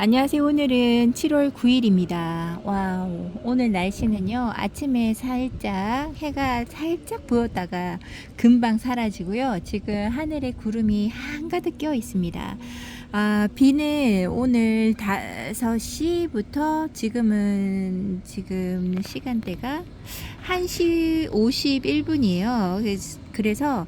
안녕하세요. 오늘은 7월 9일입니다. 와우. 오늘 날씨는요. 아침에 살짝 해가 살짝 부었다가 금방 사라지고요. 지금 하늘에 구름이 한가득 껴 있습니다. 아, 비는 오늘 5시부터 지금은 지금 시간대가 1시 51분이에요. 그래서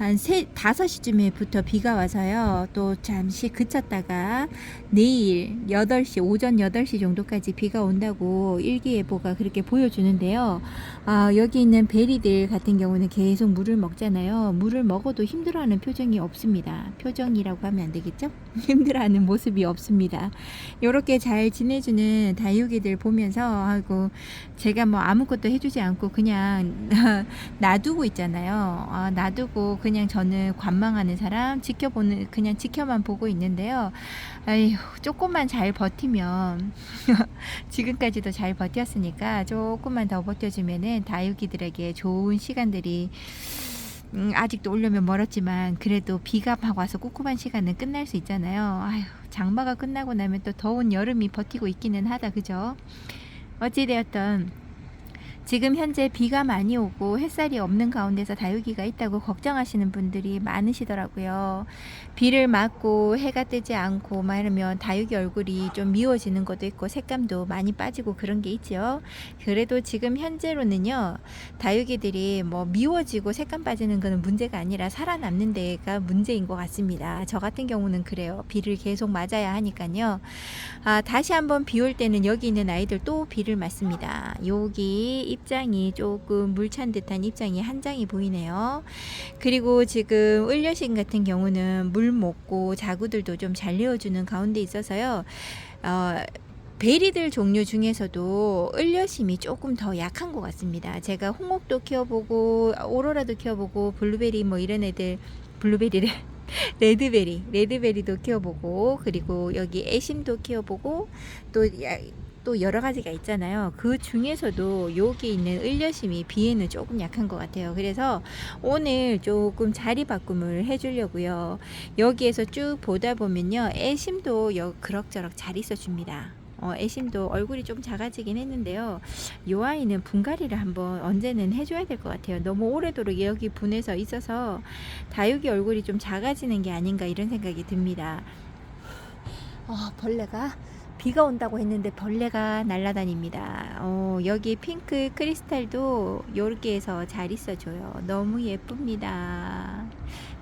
한 3, 5시쯤에부터 비가 와서요. 또 잠시 그쳤다가 내일 8시, 오전 8시 정도까지 비가 온다고 일기예보가 그렇게 보여주는데요. 아, 여기 있는 베리들 같은 경우는 계속 물을 먹잖아요. 물을 먹어도 힘들어하는 표정이 없습니다. 표정이라고 하면 안 되겠죠? 힘들어하는 모습이 없습니다. 이렇게 잘 지내주는 다육이들 보면서 하고 제가 뭐 아무것도 해주지 않고 그냥 놔두고 있잖아요. 아, 놔두고 그냥 저는 관망하는 사람 지켜보는 그냥 지켜만 보고 있는데요. 아휴 조금만 잘 버티면 지금까지도 잘 버텼으니까 조금만 더 버텨주면은 다육이들에게 좋은 시간들이 음, 아직도 오려면 멀었지만 그래도 비가 막 와서 꿉꿉한 시간은 끝날 수 있잖아요. 아휴 장마가 끝나고 나면 또 더운 여름이 버티고 있기는 하다 그죠? 어찌되었던 지금 현재 비가 많이 오고 햇살이 없는 가운데서 다육이가 있다고 걱정하시는 분들이 많으시더라고요. 비를 맞고 해가 뜨지 않고 막 이러면 다육이 얼굴이 좀 미워지는 것도 있고 색감도 많이 빠지고 그런 게 있죠. 그래도 지금 현재로는요. 다육이들이 뭐 미워지고 색감 빠지는 거는 문제가 아니라 살아남는 데가 문제인 것 같습니다. 저 같은 경우는 그래요. 비를 계속 맞아야 하니까요. 아, 다시 한번 비 올 때는 여기 있는 아이들 또 비를 맞습니다. 여기 입장이 조금 물찬 듯한 입장이 한 장이 보이네요. 그리고 지금 을려신 같은 경우는 물 먹고 자구들도 좀 잘 내어주는 가운데 있어서요. 어, 베리들 종류 중에서도 을려심이 조금 더 약한 것 같습니다. 제가 홍옥도 키워보고 오로라도 키워보고 블루베리 뭐 이런 애들 블루베리를 레드베리 레드베리도 키워보고 그리고 여기 애심도 키워보고 또 야- 또 여러 가지가 있잖아요. 그 중에서도 여기 있는 을려심이 비에는 조금 약한 것 같아요. 그래서 오늘 조금 자리 바꿈을 해주려고요. 여기에서 쭉 보다 보면요. 애심도 여, 그럭저럭 잘 있어줍니다. 어, 애심도 얼굴이 좀 작아지긴 했는데요. 요 아이는 분갈이를 한번 언제는 해줘야 될 것 같아요. 너무 오래도록 여기 분해서 있어서 다육이 얼굴이 좀 작아지는 게 아닌가 이런 생각이 듭니다. 어, 벌레가 비가 온다고 했는데 벌레가 날아다닙니다. 어, 여기 핑크 크리스탈도 요렇게 해서 잘 있어줘요. 너무 예쁩니다.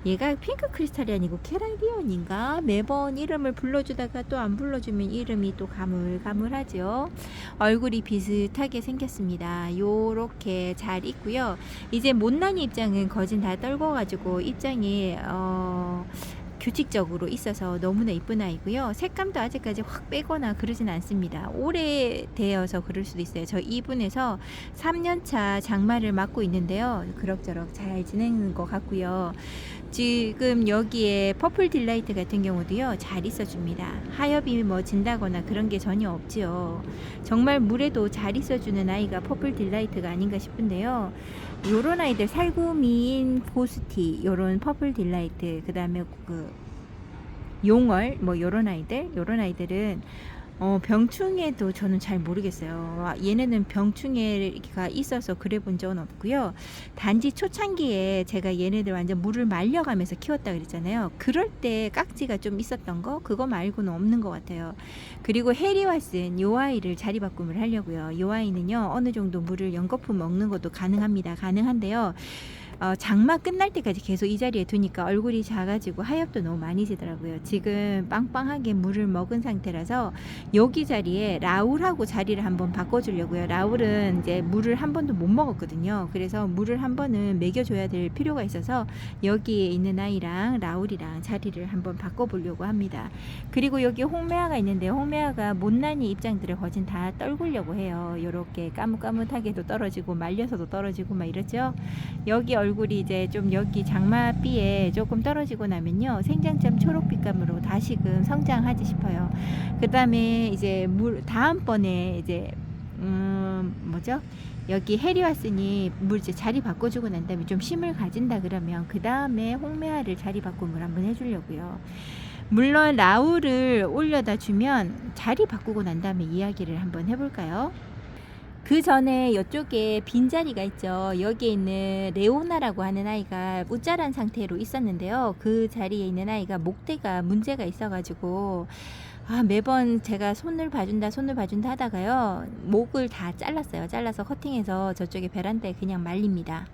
얘가 핑크 크리스탈이 아니고 캐라디언인가? 매번 이름을 불러주다가 또 안 불러주면 이름이 또 가물가물하죠. 얼굴이 비슷하게 생겼습니다. 요렇게 잘 있고요. 이제 못난이 입장은 거진 다 떨궈가지고 입장이 어, 규칙적으로 있어서 너무나 이쁜 아이고요. 색감도 아직까지 확 빼거나 그러진 않습니다. 오래되어서 그럴 수도 있어요. 저 이분에서 3년차 장마를 맡고 있는데요. 그럭저럭 잘 지내는 것 같고요. 지금 여기에 퍼플 딜라이트 같은 경우도요. 잘 있어줍니다. 하엽이 뭐 진다거나 그런 게 전혀 없지요. 정말 물에도 잘 있어주는 아이가 퍼플 딜라이트가 아닌가 싶은데요. 요런 아이들 살구미인 고스티 요런 퍼플 딜라이트 그다음에 그 용얼 뭐 요런 아이들 요런 아이들은 어, 병충해도 저는 잘 모르겠어요. 아, 얘네는 병충해가 있어서 그래 본 적은 없고요. 단지 초창기에 제가 얘네들 완전 물을 말려가면서 키웠다 그랬잖아요. 그럴 때 깍지가 좀 있었던 거 그거 말고는 없는 것 같아요. 그리고 해리와슨 요 아이를 자리 바꿈을 하려고요. 요 아이는요 어느 정도 물을 연거푸 먹는 것도 가능합니다. 가능한데요. 어, 장마 끝날 때까지 계속 이 자리에 두니까 얼굴이 작아지고 하엽도 너무 많이 지더라고요. 지금 빵빵하게 물을 먹은 상태라서 여기 자리에 라울하고 자리를 한번 바꿔주려고요. 라울은 이제 물을 한 번도 못 먹었거든요. 그래서 물을 한 번은 먹여줘야 될 필요가 있어서 여기에 있는 아이랑 라울이랑 자리를 한번 바꿔보려고 합니다. 그리고 여기 홍매화가 있는데 홍매화가 못난이 입장들을 거진 다 떨구려고 해요. 이렇게 까뭇까뭇하게도 떨어지고 말려서도 떨어지고 막 이렇죠. 여기 얼 굴이 이제 좀 여기 장마비에 조금 떨어지고 나면요 생장점 초록빛감으로 다시금 성장하지 싶어요. 그 다음에 이제 물 다음번에 이제 음 뭐죠? 여기 해리 왔으니 물 이제 자리 바꿔주고 난 다음에 좀 힘을 가진다 그러면 그 다음에 홍매화를 자리 바꿈을 한번 해주려고요. 물론 라울을 올려다 주면 자리 바꾸고 난 다음에 이야기를 한번 해볼까요? 그 전에 이쪽에 빈자리가 있죠. 여기에 있는 레오나라고 하는 아이가 우짜란 상태로 있었는데요. 그 자리에 있는 아이가 목대가 문제가 있어가지고 아, 매번 제가 손을 봐준다, 손을 봐준다 하다가요. 목을 다 잘랐어요. 잘라서 커팅해서 저쪽에 베란다에 그냥 말립니다.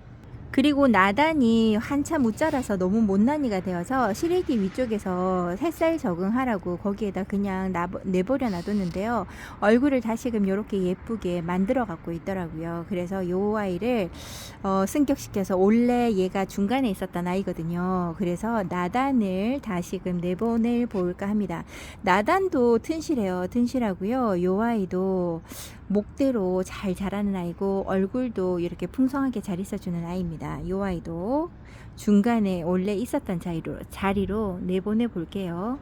그리고 나단이 한참 못 자라서 너무 못난이가 되어서 시래기 위쪽에서 햇살 적응하라고 거기에다 그냥 내버려 놔뒀는데요. 얼굴을 다시금 이렇게 예쁘게 만들어 갖고 있더라고요. 그래서 요 아이를 어, 승격시켜서 원래 얘가 중간에 있었던 아이거든요. 그래서 나단을 다시금 내보낼 볼까 합니다. 나단도 튼실해요. 튼실하고요. 요 아이도 목대로 잘 자라는 아이고 얼굴도 이렇게 풍성하게 잘 있어주는 아이입니다. 요 아이도 중간에 원래 있었던 자리로 자리로 내보내 볼게요.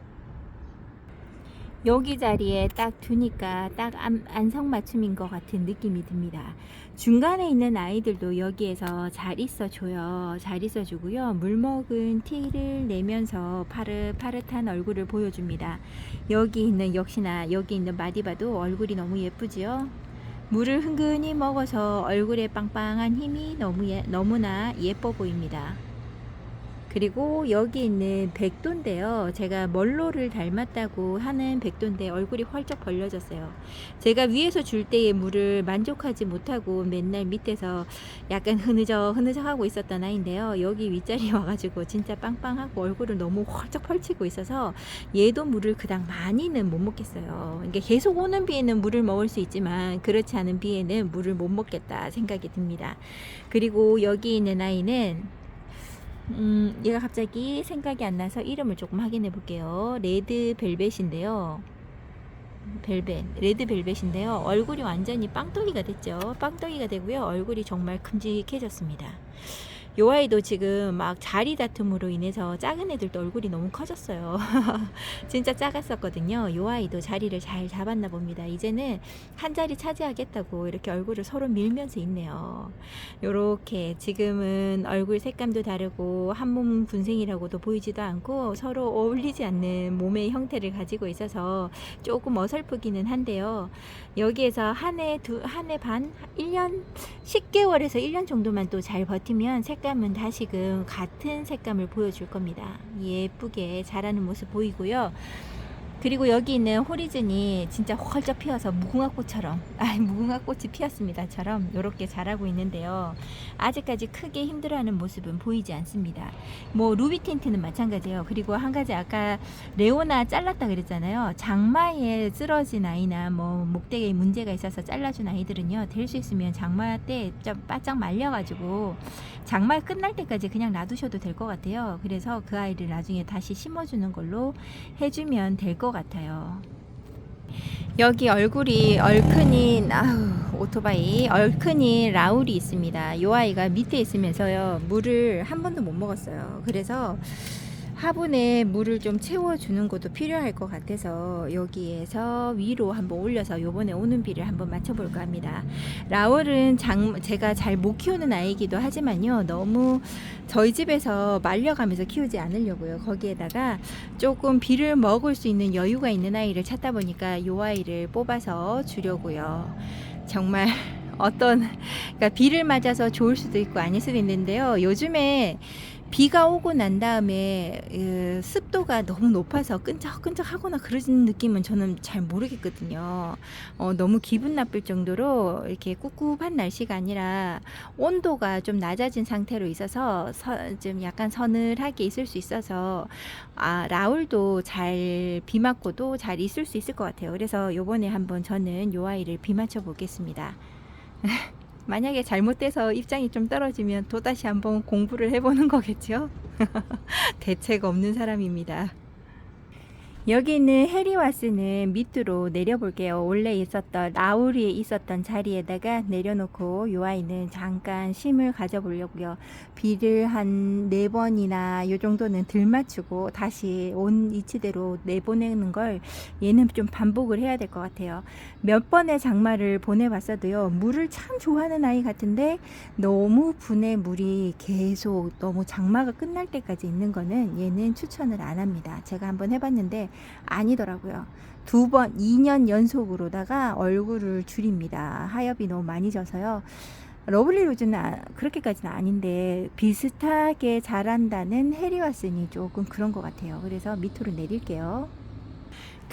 여기 자리에 딱 두니까 딱 안, 안성맞춤인 것 같은 느낌이 듭니다. 중간에 있는 아이들도 여기에서 잘 있어줘요. 잘 있어주고요. 물 먹은 티를 내면서 파릇파릇한 얼굴을 보여줍니다. 여기 있는 역시나 여기 있는 마디바도 얼굴이 너무 예쁘지요. 물을 흥근히 먹어서 얼굴에 빵빵한 힘이 너무 예, 너무나 예뻐 보입니다. 그리고 여기 있는 백도인데요. 제가 멀로를 닮았다고 하는 백도인데 얼굴이 펄쩍 벌려졌어요. 제가 위에서 줄 때의 물을 만족하지 못하고 맨날 밑에서 약간 흐느적 흐느적 하고 있었던 아이인데요. 여기 윗자리에 와가지고 진짜 빵빵하고 얼굴을 너무 펄쩍 펼치고 있어서 얘도 물을 그닥 많이는 못 먹겠어요. 그러니까 계속 오는 비에는 물을 먹을 수 있지만 그렇지 않은 비에는 물을 못 먹겠다 생각이 듭니다. 그리고 여기 있는 아이는 음, 얘가 갑자기 생각이 안 나서 이름을 조금 확인해 볼게요. 레드 벨벳인데요. 벨벳, 레드 벨벳인데요. 얼굴이 완전히 빵떡이가 됐죠. 빵떡이가 되고요. 얼굴이 정말 큼직해졌습니다. 요 아이도 지금 막 자리 다툼으로 인해서 작은 애들도 얼굴이 너무 커졌어요. 진짜 작았었거든요. 요 아이도 자리를 잘 잡았나 봅니다. 이제는 한 자리 차지하겠다고 이렇게 얼굴을 서로 밀면서 있네요. 요렇게 지금은 얼굴 색감도 다르고 한 몸 분생이라고도 보이지도 않고 서로 어울리지 않는 몸의 형태를 가지고 있어서 조금 어설프기는 한데요. 여기에서 한 해, 두, 한 해 반, 1년, 10개월에서 1년 정도만 또 잘 버티면 색감 은 다시금 같은 색감을 보여줄 겁니다. 예쁘게 자라는 모습 보이고요. 그리고 여기 있는 호리즌이 진짜 헐쩍 피어서 무궁화꽃처럼 아 무궁화꽃이 피었습니다처럼 이렇게 자라고 있는데요 아직까지 크게 힘들어하는 모습은 보이지 않습니다 뭐 루비 틴트는 마찬가지예요 그리고 한 가지 아까 레오나 잘랐다 그랬잖아요 장마에 쓰러진 아이나 뭐 목대에 문제가 있어서 잘라준 아이들은요 될 수 있으면 장마 때 좀 바짝 말려가지고 장마 끝날 때까지 그냥 놔두셔도 될 것 같아요 그래서 그 아이를 나중에 다시 심어주는 걸로 해주면 될 것 같아요. 여기 얼굴이 얼큰이 아우 오토바이 얼큰이 라울이 있습니다. 이 아이가 밑에 있으면서요 물을 한 번도 못 먹었어요. 그래서 화분에 물을 좀 채워주는 것도 필요할 것 같아서 여기에서 위로 한번 올려서 요번에 오는 비를 한번 맞춰볼까 합니다. 라울은 장, 제가 잘 못 키우는 아이기도 하지만요. 너무 저희 집에서 말려가면서 키우지 않으려고요. 거기에다가 조금 비를 먹을 수 있는 여유가 있는 아이를 찾다 보니까 요 아이를 뽑아서 주려고요. 정말 어떤 그러니까 비를 맞아서 좋을 수도 있고 아닐 수도 있는데요. 요즘에 비가 오고 난 다음에 그 습도가 너무 높아서 끈적끈적 하거나 그러는 느낌은 저는 잘 모르겠거든요. 어, 너무 기분 나쁠 정도로 이렇게 꿉꿉한 날씨가 아니라 온도가 좀 낮아진 상태로 있어서 서, 좀 약간 서늘하게 있을 수 있어서 아 라울도 잘 비 맞고도 잘 있을 수 있을 것 같아요. 그래서 요번에 한번 저는 요 아이를 비 맞춰 보겠습니다. 만약에 잘못돼서 입장이 좀 떨어지면 또다시 한번 공부를 해보는 거겠죠? 대책 없는 사람입니다. 여기 있는 해리와스는 밑으로 내려볼게요. 원래 있었던 라우리에 있었던 자리에다가 내려놓고 요 아이는 잠깐 심을 가져보려고요. 비를 한 네 번이나 요 정도는 들 맞추고 다시 온 위치대로 내보내는 걸 얘는 좀 반복을 해야 될 것 같아요. 몇 번의 장마를 보내봤어도요. 물을 참 좋아하는 아이 같은데 너무 분의 물이 계속 너무 장마가 끝날 때까지 있는 거는 얘는 추천을 안 합니다. 제가 한번 해봤는데 아니더라고요. 두 번, 2년 연속으로다가 얼굴을 줄입니다. 하엽이 너무 많이 져서요. 러블리 로즈는 아- 그렇게까지는 아닌데 비슷하게 자란다는 해리와슨이 조금 그런 것 같아요. 그래서 밑으로 내릴게요.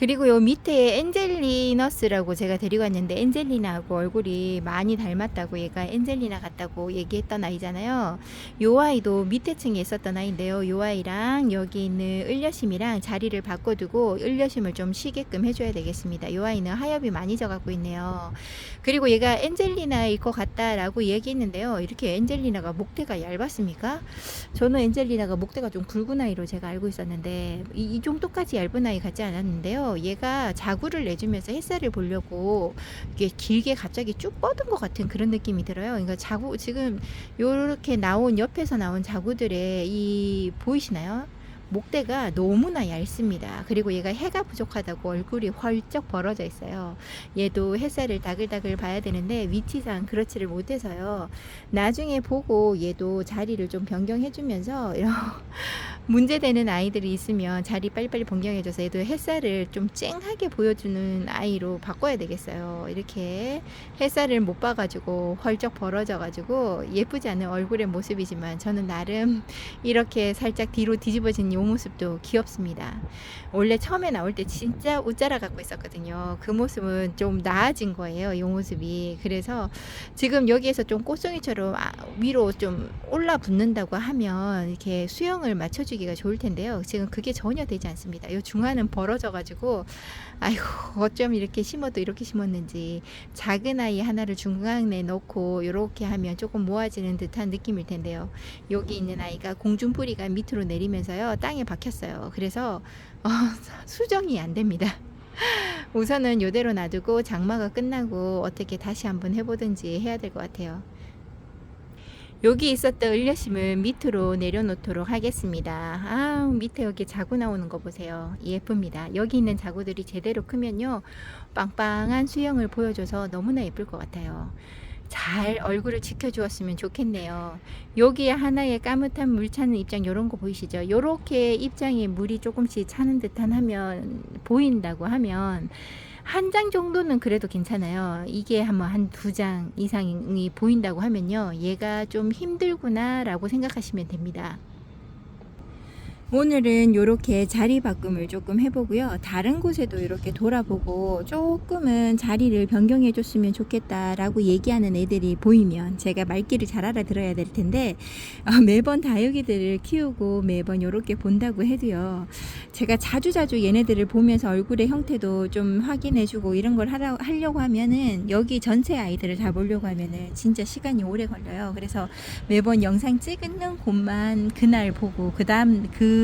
그리고 요 밑에 엔젤리너스라고 제가 데리고 왔는데 엔젤리나하고 얼굴이 많이 닮았다고 얘가 엔젤리나 같다고 얘기했던 아이잖아요. 요 아이도 밑에 층에 있었던 아이인데요. 요 아이랑 여기 있는 을려심이랑 자리를 바꿔두고 을려심을 좀 쉬게끔 해줘야 되겠습니다. 요 아이는 하엽이 많이 져갖고 있네요. 그리고 얘가 엔젤리나일 것 같다라고 얘기했는데요. 이렇게 엔젤리나가 목대가 얇았습니까? 저는 엔젤리나가 목대가 좀 굵은 아이로 제가 알고 있었는데 이, 이 정도까지 얇은 아이 같지 않았는데요. 얘가 자구를 내주면서 햇살을 보려고 이게 길게 갑자기 쭉 뻗은 것 같은 그런 느낌이 들어요. 그러니까 자구 지금 요렇게 나온 옆에서 나온 자구들의 이 보이시나요? 목대가 너무나 얇습니다. 그리고 얘가 해가 부족하다고 얼굴이 헐쩍 벌어져 있어요. 얘도 햇살을 다글다글 봐야 되는데 위치상 그렇지를 못해서요. 나중에 보고 얘도 자리를 좀 변경해주면서 문제되는 아이들이 있으면 자리 빨리빨리 변경해줘서 얘도 햇살을 좀 쨍하게 보여주는 아이로 바꿔야 되겠어요. 이렇게 햇살을 못 봐가지고 헐쩍 벌어져가지고 예쁘지 않은 얼굴의 모습이지만 저는 나름 이렇게 살짝 뒤로 뒤집어진 이 모습도 귀엽습니다. 원래 처음에 나올 때 진짜 웃자라 갖고 있었거든요. 그 모습은 좀 나아진 거예요. 이 모습이. 그래서 지금 여기에서 좀 꽃송이처럼 아- 위로 좀 올라 붙는다고 하면 이렇게 수영을 맞춰주기 가 좋을 텐데요. 지금 그게 전혀 되지 않습니다. 이 중간은 벌어져가지고 아이고 어쩜 이렇게 심어도 이렇게 심었는지 작은 아이 하나를 중간에 넣고 이렇게 하면 조금 모아지는 듯한 느낌일 텐데요. 여기 있는 아이가 공중뿌리가 밑으로 내리면서요 땅에 박혔어요. 그래서 어, 수정이 안 됩니다. 우선은 이대로 놔두고 장마가 끝나고 어떻게 다시 한번 해보든지 해야 될 것 같아요. 여기 있었던 을려심을 밑으로 내려놓도록 하겠습니다. 아, 밑에 여기 자구 나오는 거 보세요. 예쁩니다. 여기 있는 자구들이 제대로 크면요. 빵빵한 수영을 보여줘서 너무나 예쁠 것 같아요. 잘 얼굴을 지켜주었으면 좋겠네요. 여기에 하나의 까뭇한 물 차는 입장 요런 거 보이시죠? 요렇게 입장에 물이 조금씩 차는 듯한 하면 보인다고 하면 한 장 정도는 그래도 괜찮아요. 이게 한번 한 두 장 이상이 보인다고 하면요. 얘가 좀 힘들구나라고 생각하시면 됩니다. 오늘은 이렇게 자리 바꿈을 조금 해보고요. 다른 곳에도 이렇게 돌아보고 조금은 자리를 변경해 줬으면 좋겠다라고 얘기하는 애들이 보이면 제가 말귀를 잘 알아들어야 될 텐데 어, 매번 다육이들을 키우고 매번 이렇게 본다고 해도요. 제가 자주자주 얘네들을 보면서 얼굴의 형태도 좀 확인해 주고 이런 걸 하라, 하려고 하면은 여기 전체 아이들을 다 보려고 하면은 진짜 시간이 오래 걸려요. 그래서 매번 영상 찍는 곳만 그날 보고 그 다음 그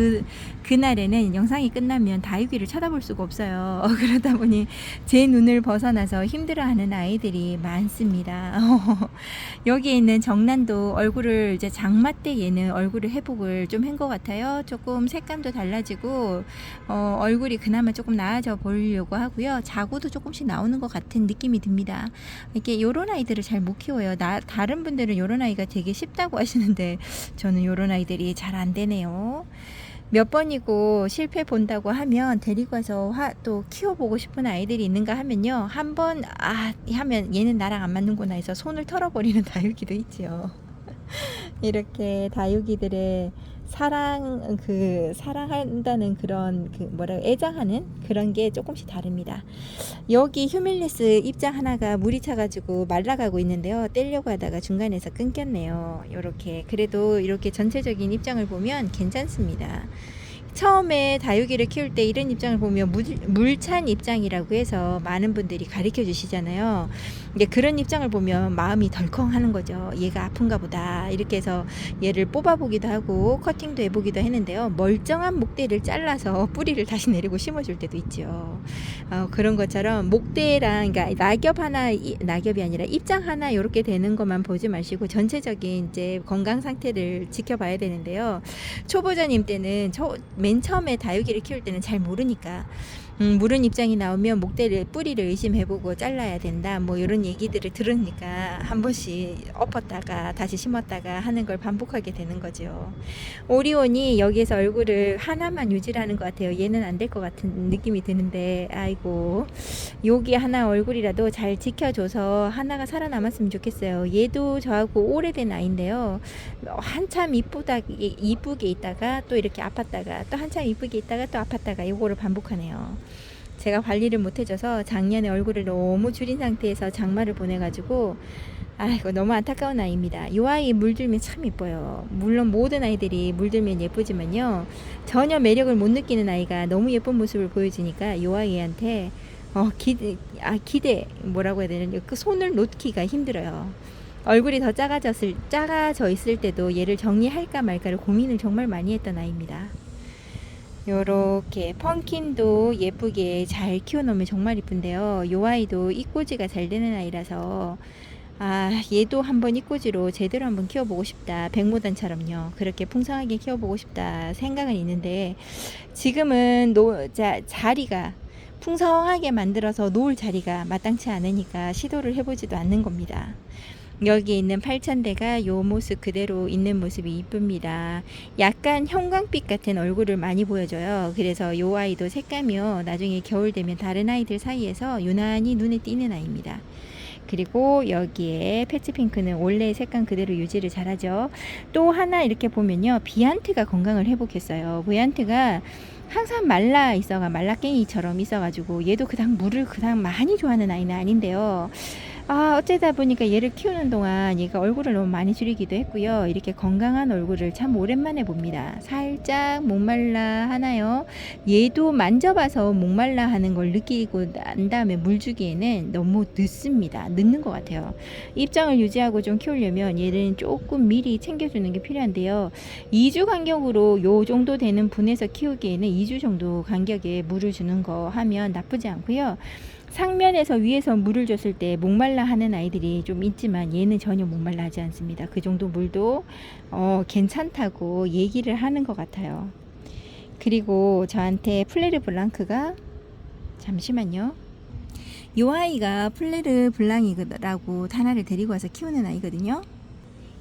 그날에는 영상이 끝나면 다육이를 쳐다볼 수가 없어요. 그러다 보니 제 눈을 벗어나서 힘들어하는 아이들이 많습니다. 여기 있는 정란도 얼굴을 이제 장마 때 얘는 얼굴을 회복을 좀 한 것 같아요. 조금 색감도 달라지고 어, 얼굴이 그나마 조금 나아져 보이려고 하고요. 자구도 조금씩 나오는 것 같은 느낌이 듭니다. 이게 요런 아이들을 잘 못 키워요. 나, 다른 분들은 요런 아이가 되게 쉽다고 하시는데 저는 요런 아이들이 잘 안 되네요. 몇 번이고 실패 본다고 하면 데리고 와서 화, 또 키워보고 싶은 아이들이 있는가 하면요. 한 번, 아, 하면 얘는 나랑 안 맞는구나 해서 손을 털어버리는 다육이도 있지요. 이렇게 다육이들의 사랑, 그, 사랑한다는 그런, 그, 뭐라, 애정하는 그런 게 조금씩 다릅니다. 여기 휴밀리스 입장 하나가 물이 차가지고 말라가고 있는데요. 떼려고 하다가 중간에서 끊겼네요. 이렇게. 그래도 이렇게 전체적인 입장을 보면 괜찮습니다. 처음에 다육이를 키울 때 이런 입장을 보면 물, 물찬 입장이라고 해서 많은 분들이 가르쳐 주시잖아요. 이제 그런 입장을 보면 마음이 덜컹하는 거죠. 얘가 아픈가 보다. 이렇게 해서 얘를 뽑아보기도 하고 커팅도 해보기도 했는데요. 멀쩡한 목대를 잘라서 뿌리를 다시 내리고 심어줄 때도 있죠. 어, 그런 것처럼 목대랑 그러니까 낙엽 하나 이- 낙엽이 아니라 입장 하나 이렇게 되는 것만 보지 마시고 전체적인 이제 건강 상태를 지켜봐야 되는데요. 초보자님 때는 저, 맨 처음에 다육이를 키울 때는 잘 모르니까 음, 물은 입장이 나오면 목대를 뿌리를 의심해보고 잘라야 된다 뭐 이런 얘기들을 들으니까 한 번씩 엎었다가 다시 심었다가 하는 걸 반복하게 되는 거죠. 오리온이 여기에서 얼굴을 하나만 유지하는 것 같아요. 얘는 안 될 것 같은 느낌이 드는데 아이고 여기 하나 얼굴이라도 잘 지켜줘서 하나가 살아남았으면 좋겠어요. 얘도 저하고 오래된 아이인데요. 한참 이쁘다 이쁘게 있다가 또 이렇게 아팠다가 또 한참 이쁘게 있다가 또 아팠다가 이거를 반복하네요. 제가 관리를 못 해줘서 작년에 얼굴을 너무 줄인 상태에서 장마를 보내가지고 아이고 너무 안타까운 아이입니다. 이 아이 물들면 참 이뻐요. 물론 모든 아이들이 물들면 예쁘지만요. 전혀 매력을 못 느끼는 아이가 너무 예쁜 모습을 보여주니까 이 아이한테 어 기대 아 기대 뭐라고 해야 되나 그 손을 놓기가 힘들어요. 얼굴이 더 작아졌을 작아져 있을 때도 얘를 정리할까 말까를 고민을 정말 많이 했던 아이입니다. 요렇게 펑킨도 예쁘게 잘 키워놓으면 정말 이쁜데요. 요 아이도 이꼬지가 잘 되는 아이라서 아 얘도 한번 이꼬지로 제대로 한번 키워보고 싶다. 백모단처럼요. 그렇게 풍성하게 키워보고 싶다 생각은 있는데 지금은 노, 자, 자리가 풍성하게 만들어서 놓을 자리가 마땅치 않으니까 시도를 해보지도 않는 겁니다. 여기 있는 팔천대가 요 모습 그대로 있는 모습이 이쁩니다. 약간 형광빛 같은 얼굴을 많이 보여줘요. 그래서 요 아이도 색감이요. 나중에 겨울 되면 다른 아이들 사이에서 유난히 눈에 띄는 아이입니다. 그리고 여기에 패치핑크는 원래 색감 그대로 유지를 잘하죠. 또 하나 이렇게 보면요. 비안트가 건강을 회복했어요. 비안트가 항상 말라 있어가 말라깽이처럼 있어가지고 얘도 그닥 물을 그닥 많이 좋아하는 아이는 아닌데요. 아, 어쩌다 보니까 얘를 키우는 동안 얘가 얼굴을 너무 많이 줄이기도 했고요. 이렇게 건강한 얼굴을 참 오랜만에 봅니다. 살짝 목말라 하나요? 얘도 만져봐서 목말라 하는 걸 느끼고 난 다음에 물 주기에는 너무 늦습니다. 늦는 것 같아요. 입장을 유지하고 좀 키우려면 얘는 조금 미리 챙겨주는 게 필요한데요. 2주 간격으로 요 정도 되는 분에서 키우기에는 2주 정도 간격에 물을 주는 거 하면 나쁘지 않고요. 상면에서 위에서 물을 줬을 때 목말라 하는 아이들이 좀 있지만 얘는 전혀 목말라 하지 않습니다. 그 정도 물도 어, 괜찮다고 얘기를 하는 것 같아요. 그리고 저한테 플레르 블랑크가 잠시만요. 이 아이가 플레르 블랑이라고 하나를 데리고 와서 키우는 아이거든요.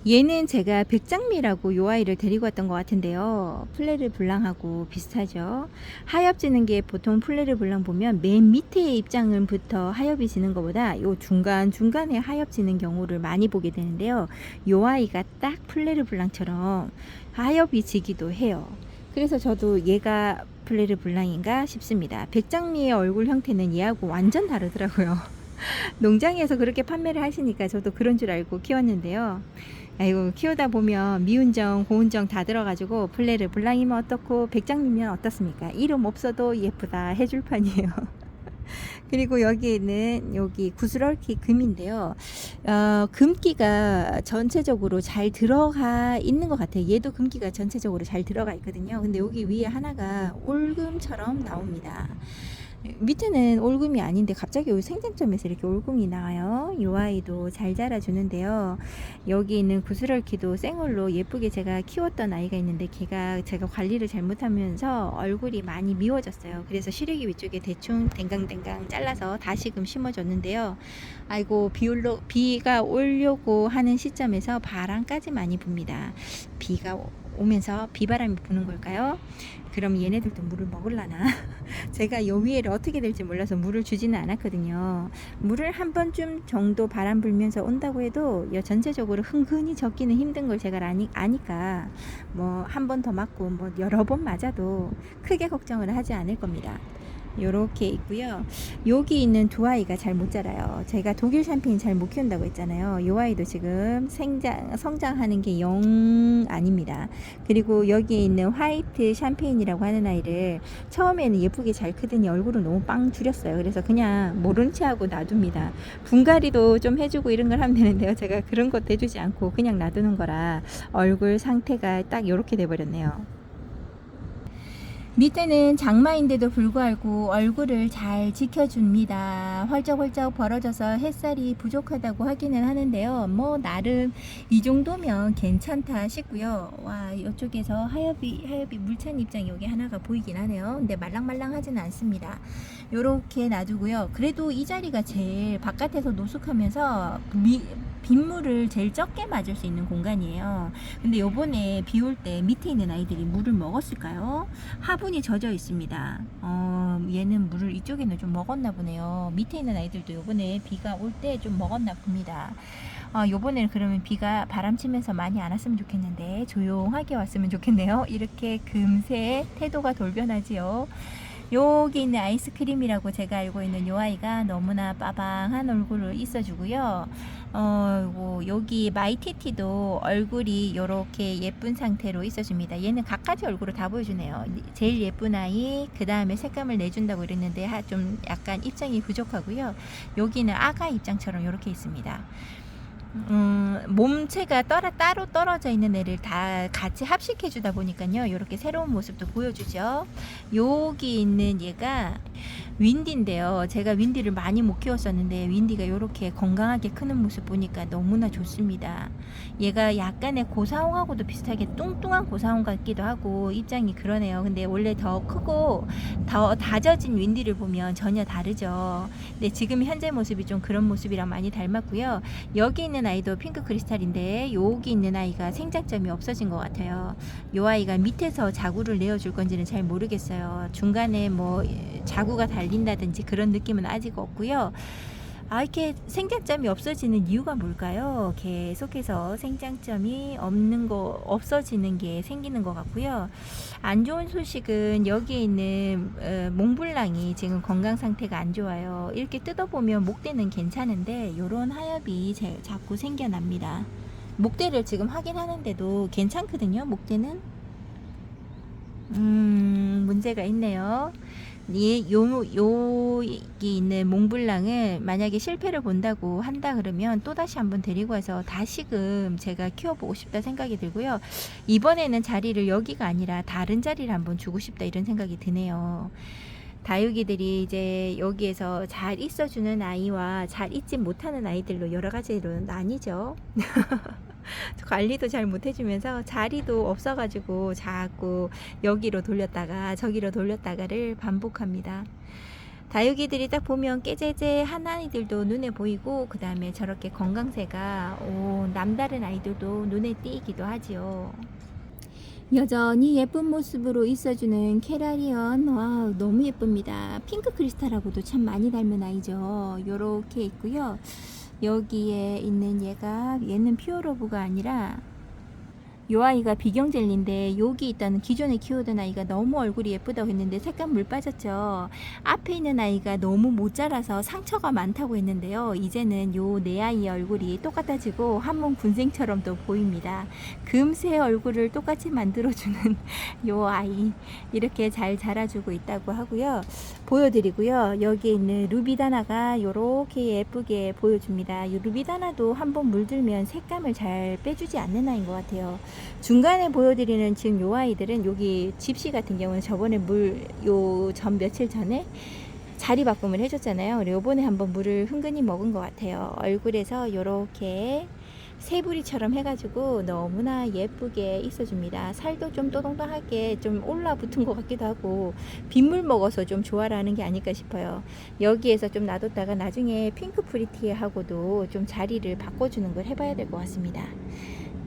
얘는 제가 백장미라고 요 아이를 데리고 왔던 것 같은데요. 플레르 블랑하고 비슷하죠. 하엽 지는 게 보통 플레르 블랑 보면 맨 밑에 입장은부터 하엽이 지는 것보다 요 중간 중간에 하엽 지는 경우를 많이 보게 되는데요. 요 아이가 딱 플레르 블랑처럼 하엽이 지기도 해요. 그래서 저도 얘가 플레르 블랑인가 싶습니다. 백장미의 얼굴 형태는 얘하고 완전 다르더라고요. 농장에서 그렇게 판매를 하시니까 저도 그런 줄 알고 키웠는데요. 아이고 키우다 보면 미운정 고운정 다 들어가지고 플레르 블랑이면 어떻고 백장미면 어떻습니까? 이름 없어도 예쁘다 해줄 판이에요. 그리고 여기는 여기 구스럴키 금인데요. 어, 금기가 전체적으로 잘 들어가 있는 것 같아요. 얘도 금기가 전체적으로 잘 들어가 있거든요. 근데 여기 위에 하나가 올금처럼 나옵니다 밑에는 올금이 아닌데 갑자기 여기 생장점에서 이렇게 올금이 나와요. 이 아이도 잘 자라주는데요. 여기 있는 구스럴키도 생얼로 예쁘게 제가 키웠던 아이가 있는데 걔가 제가 관리를 잘못하면서 얼굴이 많이 미워졌어요. 그래서 시래기 위쪽에 대충 댕강댕강 잘라서 다시금 심어줬는데요. 아이고 비 올려 비가 오려고 하는 시점에서 바람까지 많이 붑니다. 비가 오면서 비바람이 부는 걸까요? 그럼 얘네들도 물을 먹을라나? 제가 요 위에를 어떻게 될지 몰라서 물을 주지는 않았거든요. 물을 한 번쯤 정도 바람 불면서 온다고 해도 여 전체적으로 흥건히 적기는 힘든 걸 제가 아니, 아니까 뭐 한 번 더 맞고 뭐 여러 번 맞아도 크게 걱정을 하지 않을 겁니다. 요렇게 있고요. 여기 있는 두 아이가 잘 못 자라요. 제가 독일 샴페인 잘 못 키운다고 했잖아요. 요 아이도 지금 생장, 성장하는 게 영 아닙니다. 그리고 여기에 있는 화이트 샴페인이라고 하는 아이를 처음에는 예쁘게 잘 크더니 얼굴을 너무 빵 줄였어요. 그래서 그냥 모른 체 하고 놔둡니다. 분갈이도 좀 해주고 이런 걸 하면 되는데요. 제가 그런 것도 해주지 않고 그냥 놔두는 거라 얼굴 상태가 딱 이렇게 돼버렸네요. 밑에는 장마인데도 불구하고 얼굴을 잘 지켜줍니다. 헐쩍헐쩍 벌어져서 햇살이 부족하다고 하기는 하는데요. 뭐 나름 이 정도면 괜찮다 싶고요. 와 이쪽에서 하엽이 하엽이 물찬 입장이 여기 하나가 보이긴 하네요. 근데 말랑말랑하지는 않습니다. 요렇게 놔두고요. 그래도 이 자리가 제일 바깥에서 노숙하면서 미, 빗물을 제일 적게 맞을 수 있는 공간이에요. 근데 요번에 비 올 때 밑에 있는 아이들이 물을 먹었을까요? 화분이 젖어 있습니다. 어, 얘는 물을 이쪽에는 좀 먹었나 보네요. 밑에 있는 아이들도 요번에 비가 올 때 좀 먹었나 봅니다. 어, 요번에는 그러면 비가 바람 치면서 많이 안 왔으면 좋겠는데 조용하게 왔으면 좋겠네요. 이렇게 금세 태도가 돌변하지요. 여기 있는 아이스크림이라고 제가 알고 있는 요 아이가 너무나 빠방한 얼굴을 있어주고요. 어, 뭐 여기 마이티티도 얼굴이 이렇게 예쁜 상태로 있어줍니다. 얘는 각가지 얼굴을 다 보여주네요. 제일 예쁜 아이, 그 다음에 색감을 내준다고 이랬는데 하- 좀 약간 입장이 부족하고요. 여기는 아가 입장처럼 이렇게 있습니다. 음, 몸체가 따라, 따로 떨어져 있는 애를 다 같이 합식해 주다 보니까요. 이렇게 새로운 모습도 보여주죠. 여기 있는 얘가 윈디인데요. 제가 윈디를 많이 못 키웠었는데 윈디가 이렇게 건강하게 크는 모습 보니까 너무나 좋습니다. 얘가 약간의 고사홍하고도 비슷하게 뚱뚱한 고사홍 같기도 하고 입장이 그러네요. 근데 원래 더 크고 더 다져진 윈디를 보면 전혀 다르죠. 근데 지금 현재 모습이 좀 그런 모습이랑 많이 닮았고요. 여기 있는 아이도 핑크 크리스탈인데 여기 있는 아이가 생장점이 없어진 것 같아요. 요 아이가 밑에서 자구를 내어줄 건지는 잘 모르겠어요. 중간에 뭐 자구가 달 린다든지 그런 느낌은 아직 없고요. 아, 이렇게 생장점이 없어지는 이유가 뭘까요? 계속해서 생장점이 없는 거, 없어지는 게 생기는 것 같고요. 안 좋은 소식은 여기에 있는 어, 몽블랑이 지금 건강 상태가 안 좋아요. 이렇게 뜯어보면 목대는 괜찮은데 요런 하엽이 제- 자꾸 생겨납니다. 목대를 지금 확인하는데도 괜찮거든요. 목대는 음 문제가 있네요. 이 요, 여기 있는 몽블랑을 만약에 실패를 본다고 한다 그러면 또 다시 한번 데리고 와서 다시금 제가 키워보고 싶다 생각이 들고요. 이번에는 자리를 여기가 아니라 다른 자리를 한번 주고 싶다 이런 생각이 드네요. 다육이들이 이제 여기에서 잘 있어주는 아이와 잘 있지 못하는 아이들로 여러 가지로 나뉘죠. 관리도 잘 못해주면서 자리도 없어가지고 자꾸 여기로 돌렸다가 저기로 돌렸다가를 반복합니다. 다육이들이 딱 보면 깨재재한 아이들도 눈에 보이고 그 다음에 저렇게 건강새가 오, 남다른 아이들도 눈에 띄기도 하지요. 여전히 예쁜 모습으로 있어주는 캐라리언 와 너무 예쁩니다. 핑크 크리스탈하고도 참 많이 닮은 아이죠. 요렇게 있고요. 여기에 있는 얘가 얘는 퓨어로브가 아니라 요 아이가 비경젤리인데 여기 있다는 기존에 키우던 아이가 너무 얼굴이 예쁘다고 했는데 색감 물 빠졌죠. 앞에 있는 아이가 너무 못 자라서 상처가 많다고 했는데요. 이제는 요 네 아이의 얼굴이 똑같아지고 한몸 군생처럼 또 보입니다. 금세 얼굴을 똑같이 만들어주는 요 아이 이렇게 잘 자라주고 있다고 하고요. 보여드리고요. 여기에 있는 루비다나가 요렇게 예쁘게 보여줍니다. 이 루비다나도 한번 물들면 색감을 잘 빼주지 않는 아이인 것 같아요. 중간에 보여드리는 지금 요 아이들은 여기 집시 같은 경우는 저번에 물 요 전 며칠 전에 자리 바꿈을 해줬잖아요. 그리고 요번에 한번 물을 흥근히 먹은 것 같아요. 얼굴에서 요렇게 새부리처럼 해가지고 너무나 예쁘게 있어줍니다. 살도 좀 또동동하게 좀 올라붙은 것 같기도 하고 빗물 먹어서 좀 좋아라는 게 아닐까 싶어요. 여기에서 좀 놔뒀다가 나중에 핑크 프리티하고도 좀 자리를 바꿔주는 걸 해봐야 될 것 같습니다.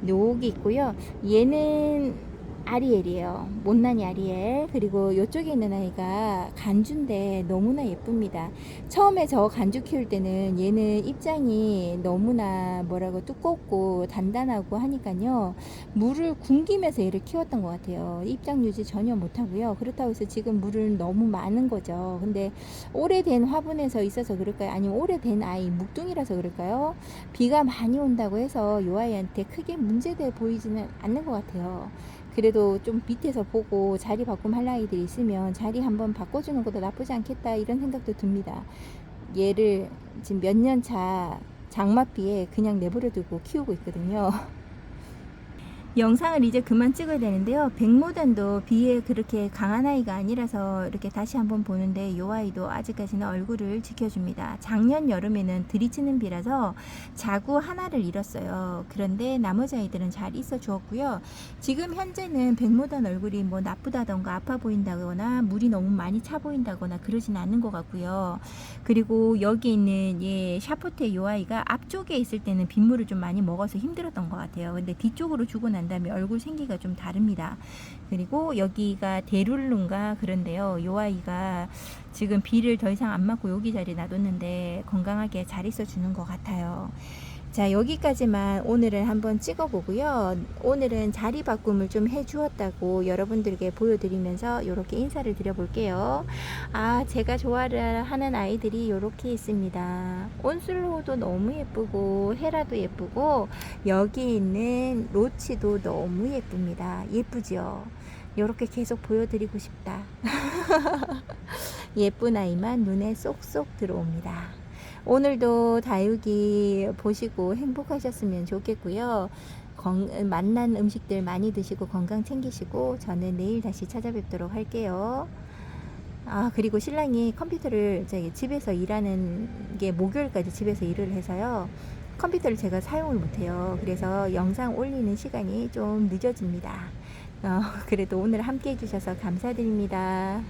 여기 있고요. 얘는 아리엘이에요. 못난이 아리엘. 그리고 이쪽에 있는 아이가 간주인데 너무나 예쁩니다. 처음에 저 간주 키울 때는 얘는 입장이 너무나 뭐라고 두껍고 단단하고 하니까요. 물을 굶기면서 얘를 키웠던 것 같아요. 입장 유지 전혀 못하고요. 그렇다고 해서 지금 물을 너무 많은 거죠. 근데 오래된 화분에서 있어서 그럴까요? 아니면 오래된 아이 묵둥이라서 그럴까요? 비가 많이 온다고 해서 요 아이한테 크게 문제돼 보이지는 않는 것 같아요. 그래도 좀 밑에서 보고 자리 바꿈 할 아이들이 있으면 자리 한번 바꿔주는 것도 나쁘지 않겠다 이런 생각도 듭니다. 얘를 지금 몇 년 차 장맛비에 그냥 내버려 두고 키우고 있거든요. 영상을 이제 그만 찍어야 되는데요. 백모단도 비에 그렇게 강한 아이가 아니라서 이렇게 다시 한번 보는데 이 아이도 아직까지는 얼굴을 지켜줍니다. 작년 여름에는 들이치는 비라서 자구 하나를 잃었어요. 그런데 나머지 아이들은 잘 있어 주었고요. 지금 현재는 백모단 얼굴이 뭐 나쁘다던가 아파 보인다거나 물이 너무 많이 차 보인다거나 그러진 않는 것 같고요. 그리고 여기 있는 예 샤포테 요 아이가 앞쪽에 있을 때는 빗물을 좀 많이 먹어서 힘들었던 것 같아요. 근데 뒤쪽으로 주고 난 다음에 얼굴 생기가 좀 다릅니다. 그리고 여기가 데룰룬가 그런데요. 요 아이가 지금 비를 더 이상 안 맞고 여기 자리에 놔뒀는데 건강하게 잘 있어 주는 것 같아요. 자 여기까지만 오늘은 한번 찍어 보고요. 오늘은 자리 바꿈을 좀 해 주었다고 여러분들께 보여드리면서 이렇게 인사를 드려 볼게요. 아 제가 좋아하는 아이들이 이렇게 있습니다. 온슬로우도 너무 예쁘고 헤라도 예쁘고 여기 있는 로치도 너무 예쁩니다. 예쁘죠? 이렇게 계속 보여드리고 싶다. 예쁜 아이만 눈에 쏙쏙 들어옵니다. 오늘도 다육이 보시고 행복하셨으면 좋겠고요. 건, 맛난 음식들 많이 드시고 건강 챙기시고 저는 내일 다시 찾아뵙도록 할게요. 아 그리고 신랑이 컴퓨터를 집에서 일하는 게 목요일까지 집에서 일을 해서요. 컴퓨터를 제가 사용을 못해요. 그래서 영상 올리는 시간이 좀 늦어집니다. 어, 그래도 오늘 함께 해주셔서 감사드립니다.